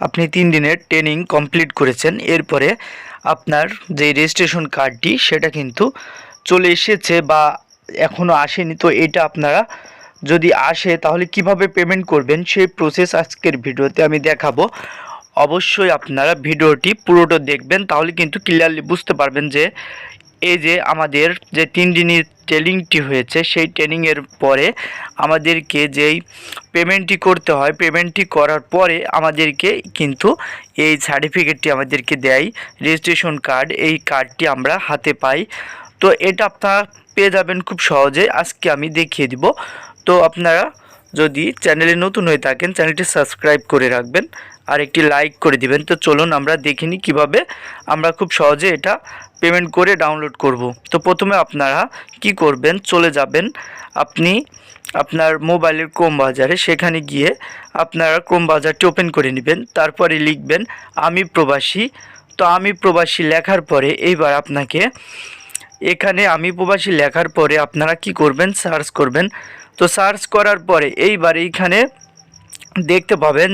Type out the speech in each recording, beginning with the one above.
আপনি তিন দিনের ট্রেনিং কমপ্লিট করেছেন। এরপরে আপনার যে রেজিস্ট্রেশন কার্ডটি সেটা কিন্তু চলে এসেছে বা এখনও আসেনি। তো এটা আপনারা যদি আসে, তাহলে কীভাবে পেমেন্ট করবেন? সেই প্রসেস আজকের ভিডিওতে আমি দেখাবো। অবশ্যই আপনারা ভিডিওটি পুরোটা দেখবেন, তাহলে কিন্তু ক্লিয়ারলি বুঝতে পারবেন যে এই যে আমাদের যে তিন দিনের ট্রেনিংটি হয়েছে, সেই ট্রেনিংয়ের পরে আমাদেরকে যেই পেমেন্টটি করতে হয় পেমেন্টটি করার পরে আমাদেরকে কিন্তু এই সার্টিফিকেটটি আমাদেরকে দেয় রেজিস্ট্রেশন কার্ড এই কার্ডটি আমরা হাতে পাই। তো এটা আপনারা পেয়ে যাবেন খুব সহজে। আজকে আমি দেখিয়ে দিব। তো আপনারা যদি চ্যানেলে নতুন হয়ে থাকেন চ্যানেলটি সাবস্ক্রাইব করে রাখবেন আর একটি লাইক করে দিবেন। তো চলুন আমরা দেখিনি কীভাবে আমরা খুব সহজে এটা পেমেন্ট করে ডাউনলোড করব। তো প্রথমে আপনারা কি করবেন, চলে যাবেন আপনি আপনার মোবাইলের ক্রোম বাজারে। সেখানে গিয়ে আপনারা ক্রোম বাজারটি ওপেন করে নেবেন। তারপরে লিখবেন, আমি প্রবাসী। তো আমি প্রবাসী লেখার পরে এইবার আপনাকে এখানে আমি প্রবাসী লেখার পরে আপনারা কি করবেন? সার্চ করবেন। তো সার্চ করার পরে এইবার এইখানে দেখতে পাবেন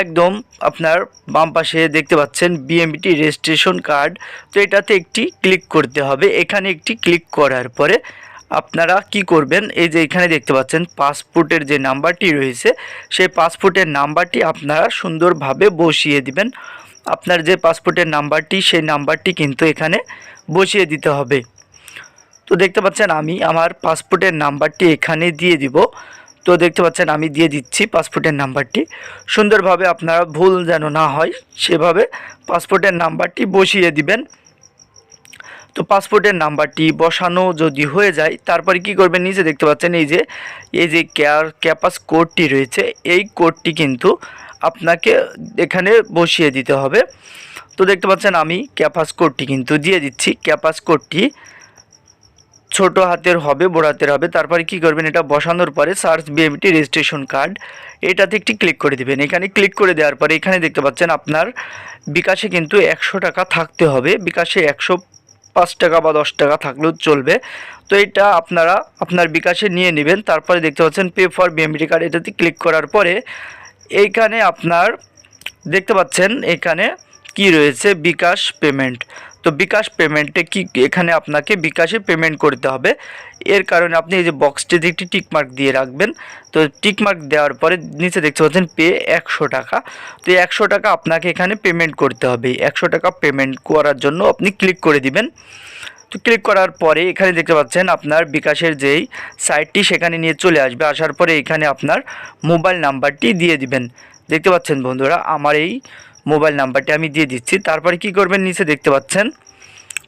একদম আপনার বাম পাশে দেখতে পাচ্ছেন বিএমটি রেজিস্ট্রেশন কার্ড তো এটাতে একটি ক্লিক করতে হবে। এখানে একটি ক্লিক করার পরে আপনারা কি করবেন? এই যে এখানে দেখতে পাচ্ছেন, পাসপোর্টের যে নাম্বারটি রয়েছে, সেই পাসপোর্টের নাম্বারটি আপনারা সুন্দরভাবে বসিয়ে দিবেন। আপনার যে পাসপোর্টের নাম্বারটি, সেই নাম্বারটি কিন্তু এখানে বসিয়ে দিতে হবে। তো দেখতে পাচ্ছেন, আমি আমার পাসপোর্টের নাম্বারটি এখানে দিয়ে দিব। তো দেখতে পাচ্ছেন, আমি দিয়ে দিচ্ছি পাসপোর্টের নাম্বারটি। সুন্দরভাবে আপনারা ভুল যেন না হয়, সেভাবে পাসপোর্টের নাম্বারটি বসিয়ে দিবেন। তো পাসপোর্টের নাম্বারটি বসানো যদি হয়ে যায়, তারপরে কি করবেন? নিচে দেখতে পাচ্ছেন এই যে এই যে ক্যার, ক্যাপাস কোডটি রয়েছে, এই কোডটি কিন্তু আপনাকে এখানে বসিয়ে দিতে হবে। তো দেখতে পাচ্ছেন আমি ক্যাপাস কোডটি কিন্তু দিয়ে দিচ্ছি। ক্যাপাস কোডটি ছোট হাতের হবে, বড় হাতের হবে। তারপরে কি করবেন? এটা বসানোর পরে সার্চ বিএমটি রেজিস্ট্রেশন কার্ড, এটাতে একটি ক্লিক করে দিবেন। এখানে ক্লিক করে দেওয়ার পরে এখানে দেখতে পাচ্ছেন আপনার বিকাশে কিন্তু একশো টাকা থাকতে হবে। বিকাশে একশো পাঁচ টাকা বা দশ টাকা থাকলেও চলবে। তো এটা আপনারা আপনার বিকাশে নিয়ে নেবেন। তারপরে দেখতে পাচ্ছেন পে ফর বিএমডি কার্ড এটাতে ক্লিক করার পরে এইখানে আপনার দেখতে পাচ্ছেন এখানে কি রয়েছে? বিকাশ পেমেন্ট তো বিকাশ পেমেন্টে কি এখানে আপনাকে বিকাশে পেমেন্ট করতে হবে। এর কারণে আপনি এই যে বক্সটিতে একটি টিকমার্ক দিয়ে রাখবেন। তো টিকমার্ক দেওয়ার পরে নিচে দেখতে পাচ্ছেন পে একশো টাকা। তো একশো টাকা আপনাকে এখানে পেমেন্ট করতে হবে। একশো টাকা পেমেন্ট করার জন্য আপনি ক্লিক করে দিবেন। তো ক্লিক করার পরে এখানে দেখতে পাচ্ছেন আপনার বিকাশের যেই সাইটটি সেখানে নিয়ে চলে আসবে। আসার পরে এখানে আপনার মোবাইল নাম্বারটি দিয়ে দিবেন। দেখতে পাচ্ছেন বন্ধুরা, আমার এই মোবাইল নাম্বারটি আমি দিয়ে দিচ্ছি। তারপরে কি করবেন? নিচে দেখতে পাচ্ছেন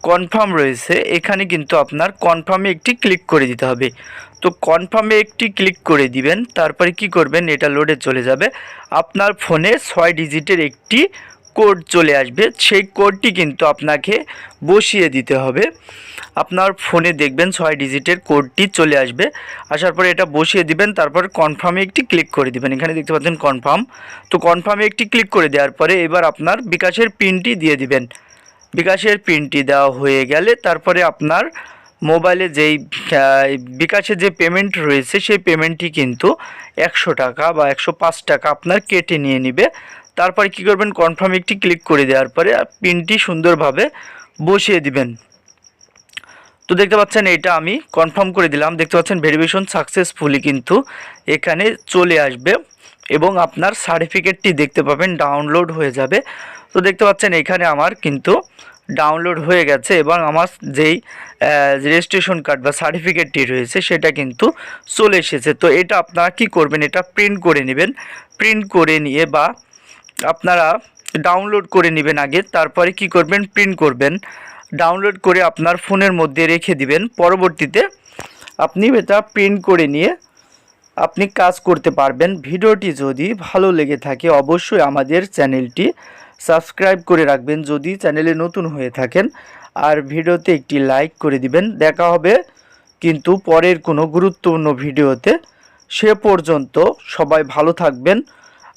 কনফার্ম রয়েছে। এখানে কিন্তু আপনার কনফার্মে একটি ক্লিক করে দিতে হবে। তো কনফার্মে একটি ক্লিক করে দিবেন, তারপরে কি করবেন? এটা লোডে চলে যাবে। আপনার ফোনে ছয় ডিজিটের একটি কোড চলে আসবে সেই কোডটি কিন্তু আপনাকে বসিয়ে দিতে হবে। আপনার ফোনে দেখবেন ছয় ডিজিটের কোডটি চলে আসবে। আসার পরে এটা বসিয়ে দিবেন তারপর কনফার্মে একটি ক্লিক করে দিবেন। এখানে দেখতে পাচ্ছেন কনফার্ম তো কনফার্মে একটি ক্লিক করে দেওয়ার পরে এবার আপনার বিকাশের পিনটি দিয়ে দিবেন। বিকাশের পিনটি দেওয়া হয়ে গেলে তারপরে আপনার মোবাইলে যেই আহ, বিকাশে যে পেমেন্ট রয়েছে সেই পেমেন্টটি কিন্তু একশো টাকা বা একশো পাঁচ টাকা আপনার কেটে নিয়ে নিবে। তারপরে কি করবেন? কনফার্ম একটি ক্লিক করে দেওয়ার পরে পিনটি সুন্দরভাবে বসিয়ে দিবেন। তো দেখতে পাচ্ছেন এটা আমি কনফার্ম করে দিলাম। দেখতে পাচ্ছেন ভেরিফিকেশন সাকসেসফুলি কিন্তু এখানে চলে আসবে এবং আপনার সার্টিফিকেটটি দেখতে পাবেন ডাউনলোড হয়ে যাবে। তো দেখতে পাচ্ছেন এখানে আমার কিন্তু ডাউনলোড হয়ে গেছে এবং আমার যেই রেজিস্ট্রেশন কার্ড বা সার্টিফিকেটটি রয়েছে সেটা কিন্তু চলে এসেছে। তো এটা আপনারা কি করবেন? এটা প্রিন্ট করে নেবেন। প্রিন্ট করে নিয়ে বা আপনারা ডাউনলোড করে নেবেন আগে, তারপরে কি করবেন? প্রিন্ট করবেন। ডাউনলোড করে আপনার ফোনের মধ্যে রেখে দিবেন। পরবর্তীতে আপনি এটা প্রিন্ট করে নিয়ে আপনি কাজ করতে পারবেন। ভিডিওটি যদি ভালো লেগে থাকে, অবশ্যই আমাদের চ্যানেলটি সাবস্ক্রাইব করে রাখবেন। যদি চ্যানেলে নতুন হয়ে থাকেন, আর ভিডিওতে একটি লাইক করে দিবেন। দেখা হবে কিন্তু পরের কোনো গুরুত্বপূর্ণ ভিডিওতে। সে পর্যন্ত সবাই ভালো থাকবেন।